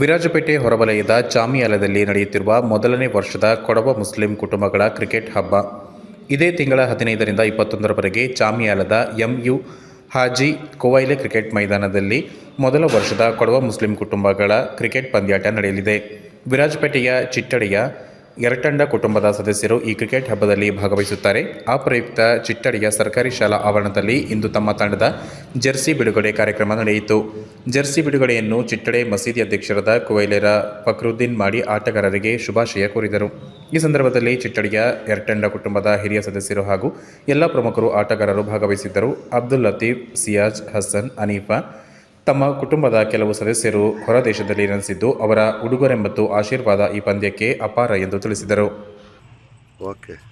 ವಿರಾಜಪೇಟೆ ಹೊರವಲಯದ ಚಾಮಿಯಾಲದಲ್ಲಿ ನಡೆಯುತ್ತಿರುವ ಮೊದಲನೇ ವರ್ಷದ ಕೊಡವ ಮುಸ್ಲಿಂ ಕುಟುಂಬಗಳ ಕ್ರಿಕೆಟ್ ಹಬ್ಬ. ಇದೇ ತಿಂಗಳ ಹದಿನೈದರಿಂದ ಇಪ್ಪತ್ತೊಂದರವರೆಗೆ ಚಾಮಿಯಾಲದ ಎಂಯು ಹಾಜಿ ಕೋವೈಲೆ ಕ್ರಿಕೆಟ್ ಮೈದಾನದಲ್ಲಿ ಮೊದಲ ವರ್ಷದ ಕೊಡವ ಮುಸ್ಲಿಂ ಕುಟುಂಬಗಳ ಕ್ರಿಕೆಟ್ ಪಂದ್ಯಾಟ ನಡೆಯಲಿದೆ. ವಿರಾಜಪೇಟೆಯ ಚಿಟ್ಟಡಿಯ ಎರಟಂಡ ಕುಟುಂಬದ ಸದಸ್ಯರು ಈ ಕ್ರಿಕೆಟ್ ಹಬ್ಬದಲ್ಲಿ ಭಾಗವಹಿಸುತ್ತಾರೆ. ಆ ಪ್ರಯುಕ್ತ ಚಿಟ್ಟಡಿಯ ಸರ್ಕಾರಿ ಶಾಲಾ ಆವರಣದಲ್ಲಿ ಇಂದು ತಮ್ಮ ತಂಡದ ಜೆರ್ಸಿ ಬಿಡುಗಡೆ ಕಾರ್ಯಕ್ರಮ ನಡೆಯಿತು. ಜರ್ಸಿ ಬಿಡುಗಡೆಯನ್ನು ಚಿಟ್ಟಡೆ ಮಸೀದಿ ಅಧ್ಯಕ್ಷರಾದ ಕುವೈಲೆರ ಫಕ್ರುದ್ದೀನ್ ಮಾಡಿ ಆಟಗಾರರಿಗೆ ಶುಭಾಶಯ ಕೋರಿದರು. ಈ ಸಂದರ್ಭದಲ್ಲಿ ಚಿಟ್ಟಡಿಯ ಎರಟಂಡ ಕುಟುಂಬದ ಹಿರಿಯ ಸದಸ್ಯರು ಹಾಗೂ ಎಲ್ಲ ಪ್ರಮುಖರು ಆಟಗಾರರು ಭಾಗವಹಿಸಿದ್ದರು. ಅಬ್ದುಲ್ ಲತೀಫ್, ಸಿಯಾಜ್ ಹಸನ್ ಅನೀಫಾ ತಮ್ಮ ಕುಟುಂಬದ ಕೆಲವು ಸದಸ್ಯರು ಹೊರ ದೇಶದಲ್ಲಿ ನೆಲೆಸಿದ್ದು ಅವರ ಉಡುಗೊರೆ ಮತ್ತು ಆಶೀರ್ವಾದ ಈ ಪಂದ್ಯಕ್ಕೆ ಅಪಾರ ಎಂದು ತಿಳಿಸಿದರು. ಓಕೆ.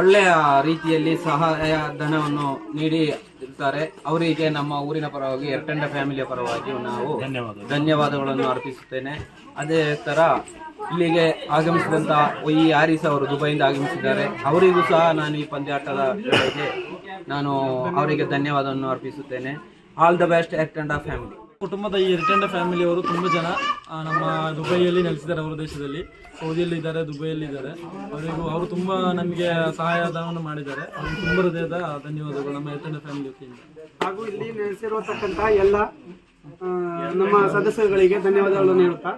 ಒಳ್ಳೆಯ ರೀತಿಯಲ್ಲಿ ಸಹಾಯ ಧನವನ್ನು ನೀಡಿ ಇರ್ತಾರೆ. ಅವರಿಗೆ ನಮ್ಮ ಊರಿನ ಪರವಾಗಿ ಎರಟಂಡ ಫ್ಯಾಮಿಲಿಯ ಪರವಾಗಿ ನಾವು ಧನ್ಯವಾದಗಳನ್ನು ಅರ್ಪಿಸುತ್ತೇನೆ. ಅದೇ ಥರ ಇಲ್ಲಿಗೆ ಆಗಮಿಸಿದಂತ ಈ ಆರಿಸ್ ಅವರು ದುಬೈಯಿಂದ ಆಗಮಿಸಿದ್ದಾರೆ. ಅವರಿಗೂ ಸಹ ನಾನು ಈ ಪಂದ್ಯಾಟದ ನಾನು ಅವರಿಗೆ ಧನ್ಯವಾದವನ್ನು ಅರ್ಪಿಸುತ್ತೇನೆ. ಆಲ್ ದ ಬೆಸ್ಟ್ ಎರಟಂಡ ಫ್ಯಾಮಿಲಿ ಕುಟುಂಬದ ಈ ಎರಟೆಂಡ ಫ್ಯಾಮಿಲಿಯವರು ತುಂಬ ಜನ ನಮ್ಮ ದುಬೈಯಲ್ಲಿ ನೆಲೆಸಿದ್ದಾರೆ ಅವರ ದೇಶದಲ್ಲಿ. ಸೌದಿಯಲ್ಲಿ ಇದ್ದಾರೆ, ದುಬೈಯಲ್ಲಿ ಇದ್ದಾರೆ. ಅವರಿಗೂ ಅವರು ತುಂಬ ನಮಗೆ ಸಹಾಯಧನವನ್ನು ಮಾಡಿದ್ದಾರೆ. ಅವ್ರಿಗೆ ತುಂಬ ಹೃದಯದ ಧನ್ಯವಾದಗಳು ನಮ್ಮ ರಿಟರ್ನ್ ಫ್ಯಾಮಿಲಿ ವತಿಯಿಂದ. ಹಾಗೂ ಇಲ್ಲಿ ನೆಲೆಸಿರುವತಕ್ಕಂಥ ಎಲ್ಲ ನಮ್ಮ ಸದಸ್ಯರುಗಳಿಗೆ ಧನ್ಯವಾದಗಳನ್ನು ನೀಡುತ್ತಾ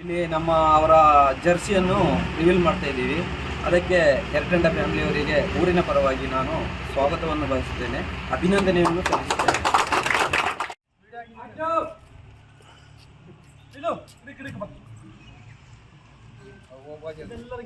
ಇಲ್ಲಿ ನಮ್ಮ ಅವರ ಜರ್ಸಿಯನ್ನು ರಿವೀಲ್ ಮಾಡ್ತಾ ಇದ್ದೀವಿ. ಅದಕ್ಕೆ ಎರಟಂಡ ಫ್ಯಾಮಿಲಿಯವರಿಗೆ ಊರಿನ ಪರವಾಗಿ ನಾನು ಸ್ವಾಗತವನ್ನು ಬಯಸುತ್ತೇನೆ. ಅಭಿನಂದನೆಯನ್ನು ಸಲ್ಲಿಸುತ್ತೇನೆ. ಇದು ಇದಕ್ಕೆ ಇದಕ್ಕೆ ಬಾ. ಇದೆಲ್ಲರೂ